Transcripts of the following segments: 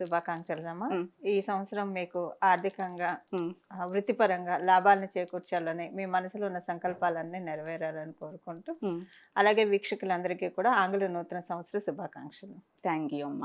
శుభాకాంక్షలు అమ్మా మ్. ఈ సంవత్సరం మీకు ఆర్థికంగా వృత్తిపరంగా లాభాలను చేకూర్చాలని మీ మనసులో ఉన్న సంకల్పాలన్నీ నెరవేరాలని కోరుకుంటూ. అలాగే వీక్షకులందరికీ కూడా ఆంగ్ల నూతన సంవత్సర శుభాకాంక్షలు థ్యాంక్ యూ అమ్మ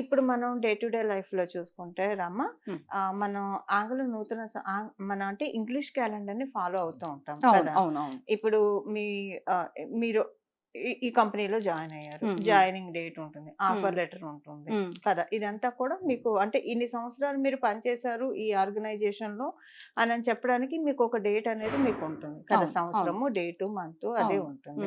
ఇప్పుడు మనం డే టు డే లైఫ్లో చూసుకుంటే రమ్మ మనం ఆంగ్ల నూతన మన అంటే ఇంగ్లీష్ క్యాలెండర్ని ఫాలో అవుతూ ఉంటాం కదా! ఇప్పుడు మీ మీరు ఈ- కంపెనీలో జాయిన్ అయ్యారు. జాయినింగ్ డేట్ ఉంటుంది. ఆఫర్ లెటర్ ఉంటుంది కదా. ఇదంతా కూడా మీకు అంటే ఇన్ని సంవత్సరాలు మీరు పనిచేశారు ఈ ఆర్గనైజేషన్లో అని చెప్పడానికి మీకు ఒక డేట్ అనేది మీకు ఉంటుంది కదా. సంవత్సరము డేటు మంత్ అదే. ఉంటుంది.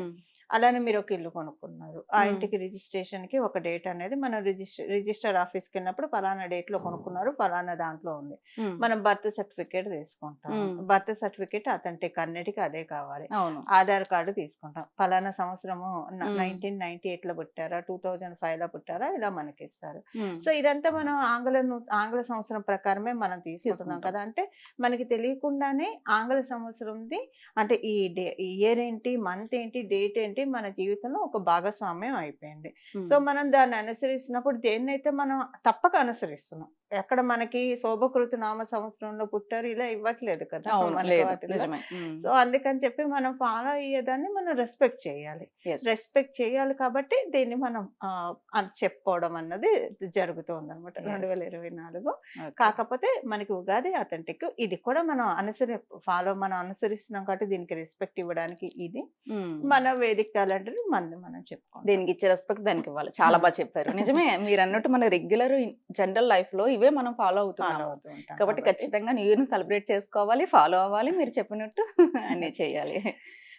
అలానే మీరు ఒక ఇల్లు కొనుక్కున్నారు. ఆ. ఇంటికి రిజిస్ట్రేషన్కి ఒక డేట్ అనేది మనం రిజిస్టర్ రిజిస్టర్ ఆఫీస్కి వెళ్ళినప్పుడు ఫలానా డేట్లో కొనుక్కున్నారు ఫలానా దాంట్లో ఉంది. మనం బర్త్ సర్టిఫికేట్ తీసుకుంటాం. బర్త్ సర్టిఫికేట్ అథెంటిక్ అన్నిటికీ అదే కావాలి. ఆధార్ కార్డు తీసుకుంటాం. ఫలానా సంవత్సరము. నైన్టీన్ నైన్టీ ఎయిట్లో పుట్టారా? టూ థౌజండ్ ఫైవ్లో పుట్టారా? ఇలా మనకి ఇస్తారు సో ఇదంతా మనం ఆంగ్ల ఆంగ్ల సంవత్సరం ప్రకారమే మనం తీసుకుంటున్నాం తీసుకుంటాం. కదా? అంటే మనకి తెలియకుండానే ఆంగ్ల సంవత్సరంది అంటే ఈ ఇయర్ ఏంటి మంత్ ఏంటి డేట్ ఏంటి మన జీవితంలో ఒక భాగస్వామ్యం అయిపోయింది. సో మనం దాన్ని అనుసరిస్తున్నప్పుడు దేన్నైతే మనం తప్పక అనుసరిస్తున్నాం. ఎక్కడ మనకి శోభకృతి నామ సంవత్సరంలో పుట్టారు ఇలా ఇవ్వట్లేదు కదా సో అందుకని చెప్పి మనం ఫాలో అయ్యేదాన్ని మనం రెస్పెక్ట్ చేయాలి. రెస్పెక్ట్ చేయాలి కాబట్టి దీన్ని మనం చెప్పుకోవడం అన్నది జరుగుతుంది అనమాట. రెండు వేల ఇరవై నాలుగు. కాకపోతే మనకి ఉగాది అథెంటిక్ ఇది కూడా మనం అనుసరి ఫాలో మనం అనుసరిస్తున్నాం కాబట్టి దీనికి రెస్పెక్ట్ ఇవ్వడానికి ఇది. మన వేదిక క్యాలెండర్ మనది మనం చెప్పుకోవాలి దీనికి ఇచ్చే రెస్పెక్ట్ దానికి ఇవ్వాలి. చాలా బాగా చెప్పారు. నిజమే మీరు అన్నట్టు మన రెగ్యులర్ జనరల్ లైఫ్లో ఇవే మనం ఫాలో ఫాలో అవుతున్నాము అవుతూ ఉంటాం కాబట్టి ఖచ్చితంగా న్యూ ఇయర్ సెలబ్రేట్ చేసుకోవాలి ఫాలో అవ్వాలి మీరు చెప్పినట్టు అన్నీ చేయాలి.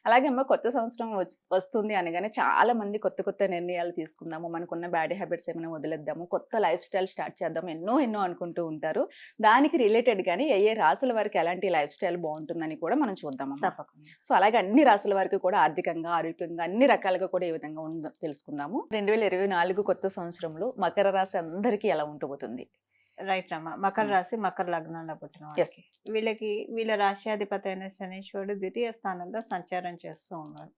అలాగే అమ్మ కొత్త సంవత్సరం వస్తుంది అనగానే చాలా మంది కొత్త కొత్త నిర్ణయాలు తీసుకుందాము మనకున్న బ్యాడ్ హ్యాబిట్స్ ఏమైనా వదిలేద్దాము కొత్త లైఫ్ స్టైల్ స్టార్ట్ చేద్దాం ఎన్నో ఎన్నో అనుకుంటూ ఉంటారు. దానికి రిలేటెడ్ గానీ ఏ ఏ రాసుల వారికి ఎలాంటి లైఫ్ స్టైల్ బాగుంటుందని కూడా మనం చూద్దాం తప్పకుండా. సో అలాగే అన్ని రాసుల వారికి కూడా ఆర్థికంగా ఆరోగ్యంగా అన్ని రకాలుగా కూడా ఏ విధంగా ఉందో తెలుసుకుందాము. రెండు వేల ఇరవై నాలుగు కొత్త సంవత్సరంలో మకర రాశి అందరికీ ఎలా ఉండబోతుంది రైట్ అమ్మ మకర. రాశి మకర లగ్నంలో పుట్టిన. వాళ్ళకి వీళ్ళకి వీళ్ళ రాశ్యాధిపతి అయిన శనీశ్వరుడు ద్వితీయ స్థానంలో సంచారం చేస్తూ ఉన్నాడు.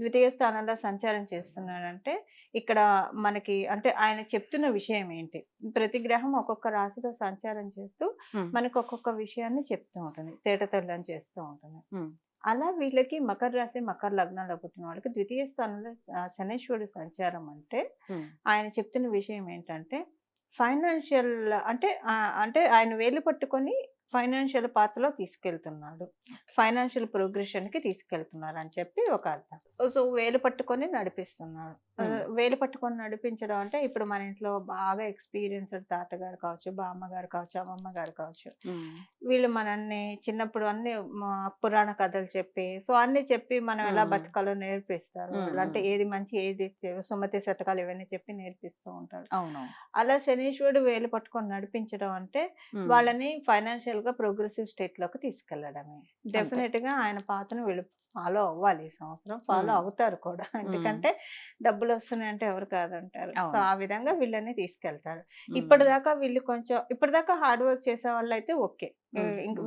ద్వితీయ స్థానంలో సంచారం చేస్తున్నాడంటే ఇక్కడ మనకి అంటే ఆయన చెప్తున్న విషయం ఏంటి ప్రతి గ్రహం ఒక్కొక్క రాశిలో సంచారం చేస్తూ. మనకు ఒక్కొక్క విషయాన్ని చెప్తూ ఉంటుంది తేటతెల్లం చేస్తూ ఉంటుంది. అలా వీళ్ళకి మకర రాశి మకర లగ్నంలో పుట్టిన వాళ్ళకి ద్వితీయ స్థానంలో శనీశ్వరుడు సంచారం అంటే ఆయన చెప్తున్న విషయం ఏంటంటే ఫైనాన్షియల్ అంటే ఆ, అంటే ఆయన వేలు పట్టుకొని ఫైనాన్షియల్ పాత్రలో తీసుకెళ్తున్నాడు. ఫైనాన్షియల్ ప్రోగ్రెషన్కి తీసుకెళ్తున్నారు అని చెప్పి ఒక అర్థం. సో వేలు పట్టుకొని నడిపిస్తున్నాడు. వేలు పట్టుకొని నడిపించడం అంటే ఇప్పుడు మన ఇంట్లో బాగా ఎక్స్పీరియన్స్డ్ తాతగారు కావచ్చు బామ్మ గారు కావచ్చు అమ్మమ్మ గారు కావచ్చు వీళ్ళు మనల్ని చిన్నప్పుడు అన్ని పురాణ కథలు చెప్పి సో అన్ని చెప్పి మనం ఎలా. బతకాలో నేర్పిస్తారు. అంటే ఏది మంచి ఏది సుమతి శతకాలు ఇవన్నీ చెప్పి నేర్పిస్తూ ఉంటారు. అవును అలా శనీశ్వరుడు వేలు పట్టుకొని నడిపించడం అంటే వాళ్ళని ఫైనాన్షియల్ గా ప్రోగ్రెసివ్ స్టేట్లోకి తీసుకెళ్ళడమే డెఫినెట్గా ఆయన పాతను వీళ్ళు ఫాలో అవ్వాలి ఈ సంవత్సరం. ఫాలో. అవుతారు కూడా. ఎందుకంటే డబ్బులు వస్తున్నాయి అంటే ఎవరు కాదంటారు. సో. ఆ విధంగా వీళ్ళని తీసుకెళ్తారు. ఇప్పటిదాకా వీళ్ళు కొంచెం ఇప్పటిదాకా హార్డ్ వర్క్ చేసే వాళ్ళు అయితే ఓకే.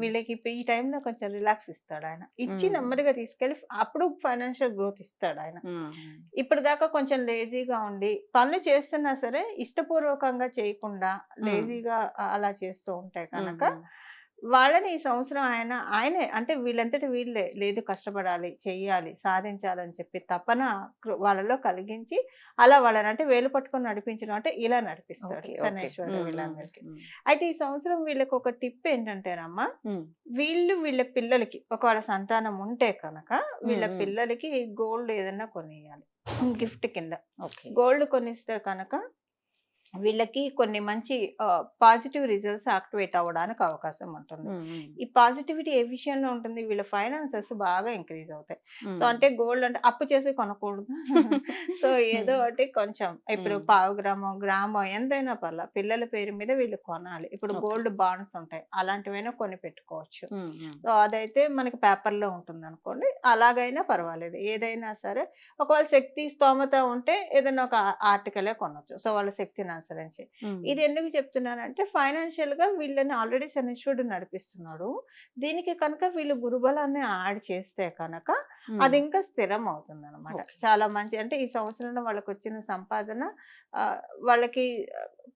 వీళ్ళకి ఈ టైంలో కొంచెం రిలాక్స్ ఇస్తాడు ఆయన. ఇచ్చి మ్మ్. నెమ్మదిగా తీసుకెళ్ళి అప్పుడు ఫైనాన్షియల్ గ్రోత్ ఇస్తాడు ఆయన. ఇప్పటిదాకా కొంచెం లేజీగా ఉండి పనులు చేస్తున్నా సరే ఇష్టపూర్వకంగా చేయకుండా లేజీగా అలా చేస్తూ ఉంటే కనుక వాళ్ళని ఈ సంవత్సరం ఆయన ఆయనే అంటే వీళ్ళంతటి వీళ్ళే. లేదు కష్టపడాలి చెయ్యాలి సాధించాలని చెప్పి తపన వాళ్ళలో కలిగించి అలా వాళ్ళని అంటే వేలు పట్టుకొని నడిపించడం అంటే ఇలా నడిపిస్తాడు. శనేశ్వరుడు వీళ్ళందరికీ. అయితే ఈ సంవత్సరం వీళ్ళకి ఒక టిప్ ఏంటంటేనమ్మా వీళ్ళు వీళ్ళ పిల్లలకి ఒకవేళ సంతానం ఉంటే కనుక వీళ్ళ. పిల్లలకి గోల్డ్ ఏదైనా కొనియాలి గిఫ్ట్ కింద. ఓకే. గోల్డ్ కొనిస్తే కనుక వీళ్ళకి కొన్ని మంచి పాజిటివ్ రిజల్ట్స్ యాక్టివేట్ అవ్వడానికి అవకాశం ఉంటుంది. ఈ పాజిటివిటీ ఏ విషయంలో ఉంటుంది? వీళ్ళ ఫైనాన్సెస్ బాగా ఇంక్రీజ్ అవుతాయి. సో అంటే గోల్డ్ అంటే అప్పు చేసి కొనకూడదు. సో ఏదో ఒకటి కొంచెం ఇప్పుడు. పావు గ్రామం గ్రామం ఎంతైనా పర్లా పిల్లల పేరు మీద వీళ్ళు కొనాలి. ఇప్పుడు. గోల్డ్ బాండ్స్ ఉంటాయి. అలాంటివైనా కొని పెట్టుకోవచ్చు. సో అదైతే మనకి పేపర్లో ఉంటుంది అనుకోండి అలాగైనా పర్వాలేదు. ఏదైనా సరే ఒకవేళ శక్తి స్తోమత ఉంటే ఏదైనా ఒక ఆర్టికలే కొనొచ్చు. సో వాళ్ళ శక్తిని ఉమ్. ఇది ఎందుకు చెప్తున్నానంటే ఫైనాన్షియల్గా వీళ్ళని ఆల్రెడీ శనీశ్వరుడు నడిపిస్తున్నాడు. దీనికి కనుక వీళ్ళు గురుబలాన్ని యాడ్ చేస్తే కనుక అది ఇంకా స్థిరం అవుతుంది అనమాట. చాలా మంచి అంటే ఈ సంవత్సరంలో వాళ్ళకి వచ్చిన సంపాదన వాళ్ళకి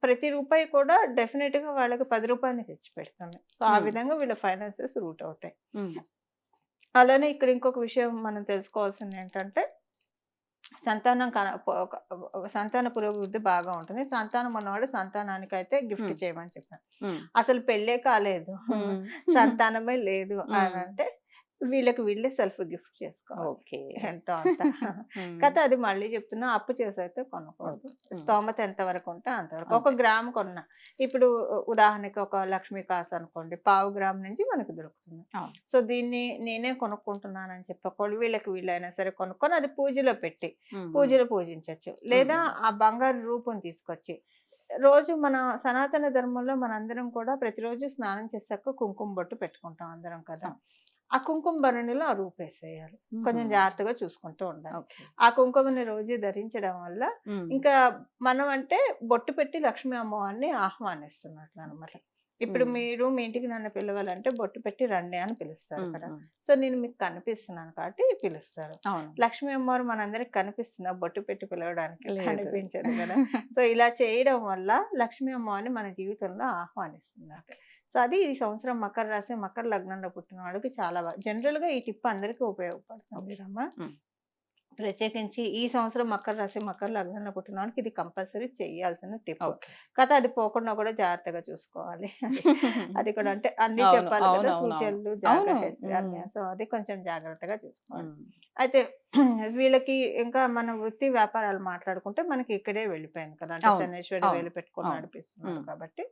ప్రతి రూపాయి కూడా డెఫినెట్గా వాళ్ళకి పది రూపాయలు తెచ్చి పెడుతుంది. సో ఆ. విధంగా వీళ్ళ ఫైనాన్సెస్ రూట్ అవుతాయి. అలానే ఇక్కడ ఇంకొక విషయం మనం తెలుసుకోవాల్సింది ఏంటంటే సంతానం కన- సంతాన పురోభివృద్ధి బాగా ఉంటుంది సంతానం ఉన్నవాడు సంతానానికి అయితే గిఫ్ట్. చేయమని చెప్పాను అసలు పెళ్ళే కాలేదు. సంతానమే లేదు అని. అంటే వీళ్ళకి వీళ్ళే సెల్ఫ్ గిఫ్ట్ చేసుకోవాలి. ఓకే. ఎంతో అంత. కథ అది మళ్ళీ చెప్తున్నా అప్పు చేసైతే కొనకూడదు. స్తోమత ఎంత వరకు ఉంటే అంతవరకు ఒక. గ్రామ్ కొన్నా. ఇప్పుడు ఉదాహరణకి ఒక లక్ష్మీ కాసు అనుకోండి పావు గ్రామ్ నుంచి మనకు దొరుకుతుంది. సో దీన్ని నేనే కొనుక్కుంటున్నానని చెప్పకూడదు. వీళ్ళకి వీళ్ళైనా సరే కొనుక్కొని అది పూజలో పెట్టి పూజలు పూజించవచ్చు లేదా ఆ బంగారు రూపం తీసుకొచ్చి రోజు మన సనాతన ధర్మంలో మనందరం కూడా ప్రతిరోజు స్నానం చేసాక కుంకుమ బొట్టు పెట్టుకుంటాం అందరం కదా. ఆ కుంకుమ భరణిలో ఆ రూపేసేయాలి. కొంచెం జాగ్రత్తగా చూసుకుంటూ ఉండాలి. ఆ కుంకుమని రోజు ధరించడం వల్ల ఇంకా మనం అంటే బొట్టు పెట్టి లక్ష్మీ అమ్మవారిని ఆహ్వానిస్తున్నట్లు అనమాట ఇప్పుడు. మీరు మీ ఇంటికి నన్ను పిలవాలంటే బొట్టు పెట్టి రండి అని పిలుస్తారు కదా. సో నేను మీకు కనిపిస్తున్నాను కాబట్టి పిలుస్తారు. లక్ష్మీ అమ్మవారు మనందరికి కనిపిస్తుందా బొట్టు పెట్టి పిలవడానికి. కనిపించదు కదా. సో ఇలా చేయడం వల్ల లక్ష్మీ అమ్మవారిని మన జీవితంలో ఆహ్వానిస్తున్నారు సో అది ఈ సంవత్సరం మకర రాశి మకర లగ్నంలో పుట్టిన వాళ్ళకి చాలా బాగా జనరల్గా ఈ టిప్ అందరికీ ఉపయోగపడుతుంది రమ్మ మ్మ్. ప్రత్యేకించి ఈ సంవత్సరం మకర రాశి మకర లగ్నంలో పుట్టిన వాళ్ళకి ఇది కంపల్సరీ చేయాల్సిన టిప్. కథ అది పోకుండా కూడా జాగ్రత్తగా చూసుకోవాలి. అది కూడా అంటే అన్ని చెప్పాలి కదా సూచనలు. జాగ్రత్త సో అది కొంచెం జాగ్రత్తగా చూసుకోవాలి. అయితే వీళ్ళకి ఇంకా మన వృత్తి వ్యాపారాలు మాట్లాడుకుంటే మనకి ఇక్కడే వెళ్ళిపోయింది కదా. అంటే శనేశ్వరి వేలు పెట్టుకొని ఉమ్. కాబట్టి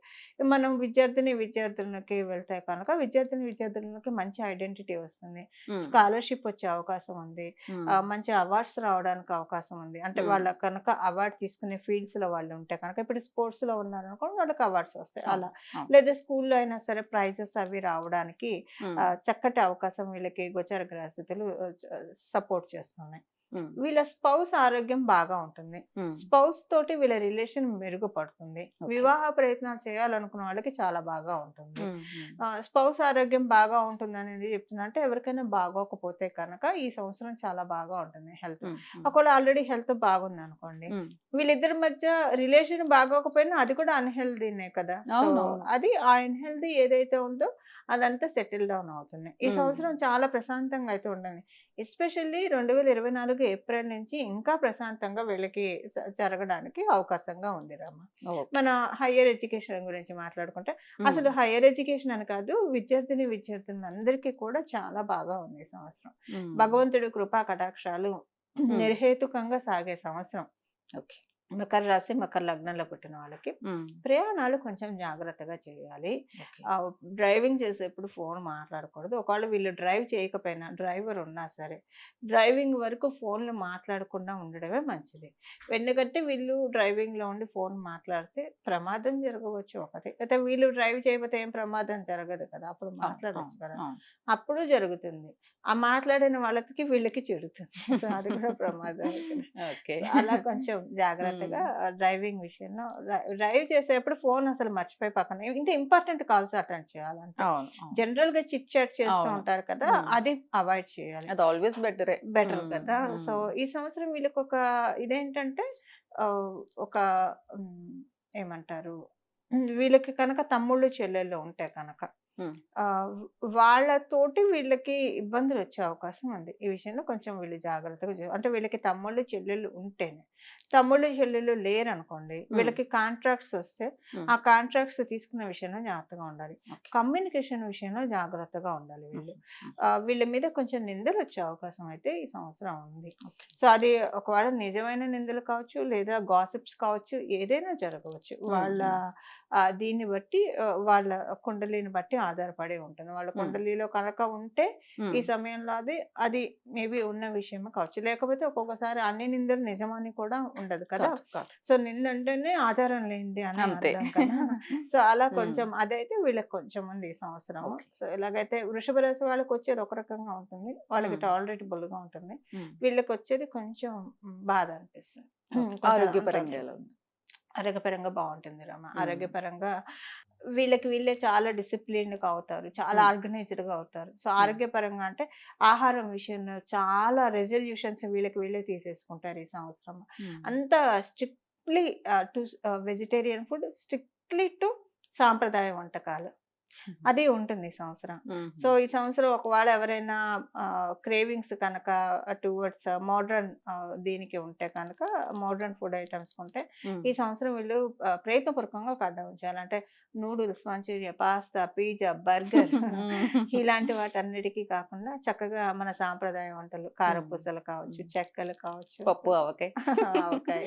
మనం విద్యార్థిని విద్యార్థులకి వెళ్తే కనుక విద్యార్థిని విద్యార్థులకి మంచి ఐడెంటిటీ వస్తుంది. స్కాలర్షిప్ వచ్చే అవకాశం ఉంది. మంచి అవార్డ్స్ రావడానికి అవకాశం ఉంది. అంటే. వాళ్ళ కనుక అవార్డ్ తీసుకునే ఫీల్డ్స్లో వాళ్ళు ఉంటే కనుక ఇప్పుడు స్పోర్ట్స్లో ఉన్నారు అనుకోండి వాళ్ళకి అవార్డ్స్ వస్తాయి. అలా. లేదా స్కూల్లో అయినా సరే ప్రైజెస్ అవి రావడానికి చక్కటి అవకాశం వీళ్ళకి గోచర గ్రహస్థితులు సపోర్ట్ చేస్తున్నాయి ఉమ్, వీళ్ళ స్పౌస్ ఆరోగ్యం బాగా ఉంటుంది. స్పౌస్ తోటి వీళ్ళ రిలేషన్ మెరుగుపడుతుంది. వివాహ ప్రయత్నాలు చేయాలనుకున్న వాళ్ళకి చాలా బాగా ఉంటుంది. స్పౌస్ ఆరోగ్యం బాగా ఉంటుంది అనేది చెప్తున్నా అంటే ఎవరికైనా బాగోకపోతే కనుక ఈ సంవత్సరం చాలా బాగా ఉంటుంది హెల్త్. ఒకవేళ ఆల్రెడీ హెల్త్ బాగుంది అనుకోండి వీళ్ళిద్దరి మధ్య రిలేషన్ బాగోకపోయినా అది కూడా అన్హెల్దీనే కదా. అది ఆ అన్హెల్దీ ఏదైతే ఉందో అదంతా సెటిల్ డౌన్ అవుతుంది. ఈ. సంవత్సరం చాలా ప్రశాంతంగా అయితే ఉండండి. ఎస్పెషల్లీ రెండు వేల ఇరవై నాలుగు ఏప్రిల్ నుంచి ఇంకా ప్రశాంతంగా వీళ్ళకి జరగడానికి అవకాశంగా ఉంది రామ. మన హయ్యర్ ఎడ్యుకేషన్ గురించి మాట్లాడుకుంటే అసలు హయ్యర్ ఎడ్యుకేషన్ అని కాదు విద్యార్థిని విద్యార్థులు అందరికీ కూడా చాలా బాగా ఉంది ఈ సంవత్సరం. భగవంతుడి కృపా కటాక్షాలు నిర్హేతుకంగా సాగే సంవత్సరం. ఓకే. మకర రాశి మకర లగ్నంలో పుట్టిన వాళ్ళకి ప్రయాణాలు కొంచెం జాగ్రత్తగా చేయాలి. డ్రైవింగ్ చేసేప్పుడు ఫోన్ మాట్లాడకూడదు. ఒకవేళ వీళ్ళు డ్రైవ్ చేయకపోయినా డ్రైవర్ ఉన్నా సరే డ్రైవింగ్ వరకు ఫోన్లు మాట్లాడకుండా ఉండడమే మంచిది. ఎందుకంటే వీళ్ళు డ్రైవింగ్లో ఉండి ఫోన్ మాట్లాడితే ప్రమాదం జరగవచ్చు ఒకటి. అయితే వీళ్ళు డ్రైవ్ చేయకపోతే ఏం ప్రమాదం జరగదు కదా అప్పుడు మాట్లాడచ్చు కదా. అప్పుడు జరుగుతుంది. ఆ మాట్లాడిన వాళ్ళకి వీళ్ళకి చెడుతుంది. సో అది కూడా ప్రమాదం అలా కొంచెం జాగ్రత్తగా డ్రైవింగ్ విషయంలో డ్రైవ్ చేసేటప్పుడు ఫోన్ అసలు మర్చిపోయి పక్కన ఇంకా ఇంపార్టెంట్ కాల్స్ అటెండ్ చేయాలంటే. జనరల్గా చిట్ చాట్ చేస్తూ. ఉంటారు కదా. అది అవాయిడ్ చేయాలి అది ఆల్వేస్ బెటరే బెటర్. కదా సో. ఈ సంవత్సరం వీళ్ళకి ఒక ఇదేంటంటే ఒక ఏమంటారు వీళ్ళకి కనుక తమ్ముళ్ళు చెల్లెళ్ళు ఉంటే కనుక వాళ్ళతోటి వీళ్ళకి ఇబ్బందులు వచ్చే అవకాశం ఉంది. ఈ విషయంలో కొంచెం వీళ్ళు జాగ్రత్తగా అంటే వీళ్ళకి తమ్ముళ్ళు చెల్లెళ్ళు ఉంటేనే తమ్ముళ్ళు చెల్లెళ్ళు లేరు అనుకోండి వీళ్ళకి కాంట్రాక్ట్స్ వస్తే. ఆ కాంట్రాక్ట్స్ తీసుకునే విషయంలో జాగ్రత్తగా ఉండాలి. కమ్యూనికేషన్ విషయంలో జాగ్రత్తగా ఉండాలి వీళ్ళు. వీళ్ళ మీద కొంచెం నిందలు వచ్చే అవకాశం అయితే ఈ సంవత్సరం ఉంది. సో అది ఒకవేళ నిజమైన నిందలు కావచ్చు లేదా గాసిప్స్ కావచ్చు ఏదైనా జరగవచ్చు. వాళ్ళ దీన్ని బట్టి వాళ్ళ కుండలిని బట్టి ఆధారపడి ఉంటుంది. వాళ్ళ. కుండలిలో కనుక ఉంటే. ఈ సమయంలో అది అది మేబీ ఉన్న విషయమే కావచ్చు లేకపోతే ఒక్కొక్కసారి అన్ని నిందలు నిజమని కూడా ఉండదు కదా. సో నింద అంటేనే ఆధారం లేనిది అని అంతే అర్థం కదా సో అలా. కొంచెం అదైతే వీళ్ళకి కొంచెం ఉంది ఈ సంవత్సరం. సో ఎలాగైతే వృషభ రాశి వాళ్ళకి వచ్చేది ఒక రకంగా ఉంటుంది వాళ్ళకి. టాలరేటబుల్గా ఉంటుంది. వీళ్ళకి వచ్చేది కొంచెం బాధ అనిపిస్తుంది ఆరోగ్యపరంగా ఆరోగ్యపరంగా బాగుంటుంది రమ. ఆరోగ్యపరంగా వీళ్ళకి వీళ్ళే చాలా డిసిప్లిన్గా అవుతారు. చాలా ఉమ్. ఆర్గనైజ్డ్గా అవుతారు. సో ఆరోగ్యపరంగా అంటే ఆహారం విషయంలో చాలా రెజల్యూషన్స్ వీళ్ళకి వీళ్ళే తీసేసుకుంటారు ఈ సంవత్సరం. అంత strictly to vegetarian food strictly to సాంప్రదాయ వంటకాలు. అది ఉంటుంది ఈ సంవత్సరం. సో ఈ సంవత్సరం ఒకవేళ ఎవరైనా క్రేవింగ్స్ కనుక టువర్డ్స్ మోడర్న్ దీనికి ఉంటే కనుక మోడర్న్ ఫుడ్ ఐటమ్స్ ఉంటే. ఈ సంవత్సరం వీళ్ళు ప్రయత్నపూర్వకంగా ఒక అడ్డం ఉంచాలి అంటే noodles manchuria pasta pizza burger. ఇలాంటి వాటన్నిటికీ కాకుండా చక్కగా మన సాంప్రదాయ వంటలు కారపూసలు కావచ్చు. చెక్కలు కావచ్చు పప్పు ఆవకాయ ఆవకాయ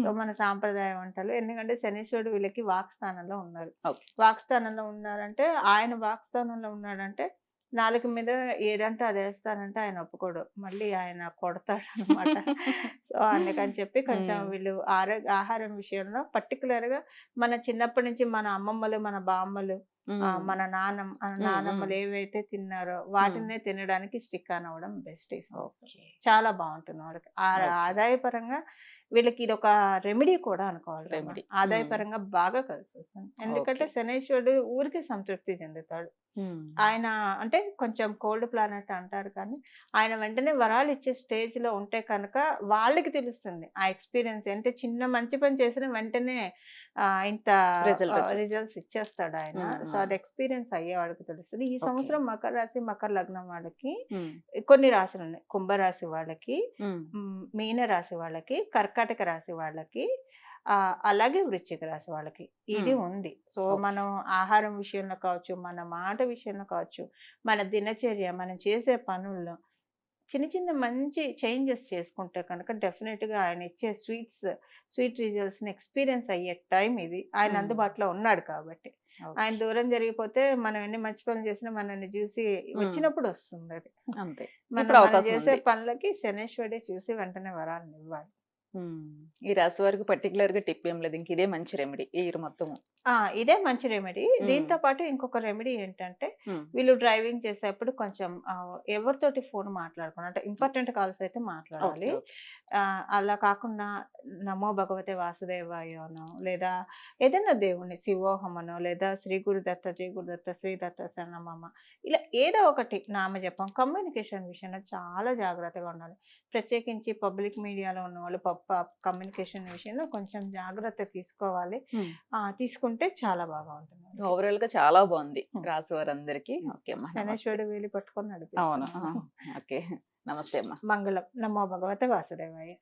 సో మన సాంప్రదాయ వంటలు ఎందుకంటే శనీశ్వరుడు వీళ్ళకి వాక్స్థానంలో ఉన్నారు Okay. వాక్స్థానంలో ఉన్నారంటే ఆయన వాక్స్థానంలో ఉన్నాడంటే నాలుగు మీద ఏదంటే అది వేస్తానంటే ఆయన ఒప్పుకోడు. మళ్ళీ ఆయన కొడతాడు అనమాట సో అందుకని చెప్పి కొంచెం. వీళ్ళు ఆరోగ్య ఆహారం విషయంలో particular గా మన చిన్నప్పటి నుంచి మన అమ్మమ్మలు మన బామ్మలు మన నాన్న మన మ్మ్, నానమ్మలు మ్మ్. ఏవైతే తిన్నారో వాటినే తినడానికి స్టిక్ ఆన్ అవ్వడం బెస్ట్ చాలా బాగుంటుంది వాళ్ళకి. ఆదాయపరంగా వీళ్ళకి ఇది ఒక రెమెడీ కూడా అనుకోవాలి రమ. Remedy. ఆదాయపరంగా బాగా కలిసి వస్తుంది ఎందుకంటే. శనేశ్వరుడు ఊరికి సంతృప్తి చెందుతాడు. ఆయన అంటే కొంచెం కోల్డ్ ప్లానెట్ అంటారు కానీ ఆయన వెంటనే వరాలు ఇచ్చే స్టేజ్లో ఉంటే కనుక వాళ్ళకి తెలుస్తుంది. ఆ ఎక్స్పీరియన్స్ అంటే చిన్న మంచి పని చేసిన వెంటనే ఇంత. రిజల్ట్స్ ఇచ్చేస్తాడు ఆయన. సో అది ఎక్స్పీరియన్స్ అయ్యే వాళ్ళకి తెలుస్తుంది. ఈ. సంవత్సరం మకర రాశి మకర లగ్నం వాళ్ళకి. కొన్ని రాశులు ఉన్నాయి కుంభరాశి వాళ్ళకి మీన రాశి వాళ్ళకి కర్కాటక రాశి వాళ్ళకి అలాగే వృశ్చిక రాశి వాళ్ళకి ఇది. ఉంది సో. మనం ఆహారం విషయంలో కావచ్చు మన మాట విషయంలో కావచ్చు మన దినచర్య మనం చేసే పనుల్లో చిన్న చిన్న మంచి చేంజెస్ చేసుకుంటే కనుక డెఫినెట్గా ఆయన ఇచ్చే స్వీట్స్ స్వీట్ రిజల్ట్స్ని ఎక్స్పీరియన్స్ అయ్యే టైం ఇది ఆయన. అందుబాటులో ఉన్నాడు కాబట్టి. ఆయన దూరం జరిగిపోతే మనం ఎన్ని మంచి పనులు చేసినా మనల్ని చూసి వచ్చినప్పుడు వస్తుంది అది అంతే మనం చేసే. పనులకి శనేశ్వరుడే చూసి వెంటనే వరాలను ఇవ్వాలి. ఈ రాశి వారికి పర్టికులర్గా టిప్ ఏం లేదు. ఇంక ఇదే మంచి రెమెడీ ఈ ఇయర్ మొత్తం ఆ! ఇదే మంచి రెమెడీ. దీంతో పాటు ఇంకొక రెమెడీ ఏంటంటే. వీళ్ళు డ్రైవింగ్ చేసేప్పుడు కొంచెం ఎవరితోటి ఫోన్ మాట్లాడుకుని అంటే ఇంపార్టెంట్ కాల్స్ అయితే మాట్లాడాలి. అలా కాకుండా నమో భగవతే వాసుదేవాయోనో లేదా ఏదైనా దేవుణ్ణి శివోహమనో లేదా శ్రీ గురుదత్త శ్రీ గురుదత్త శ్రీ దత్త శరణమమ్మ ఇలా ఏదో ఒకటి నామజపం కమ్యూనికేషన్ విషయంలో చాలా జాగ్రత్తగా ఉండాలి. ప్రత్యేకించి పబ్లిక్ మీడియాలో ఉన్న వాళ్ళు కమ్యూనికేషన్ విషయంలో కొంచెం జాగ్రత్త తీసుకోవాలి. తీసుకుంటే చాలా బాగా ఉంటుంది. ఓవరాల్గా చాలా బాగుంది. రాశి వారందరికీ. ఓకే. శనేశ్వరుడు వేలి పట్టుకొని అవును. ఓకే. నమస్తే అమ్మా. మంగళం. నమో భగవతే వాసుదేవాయ.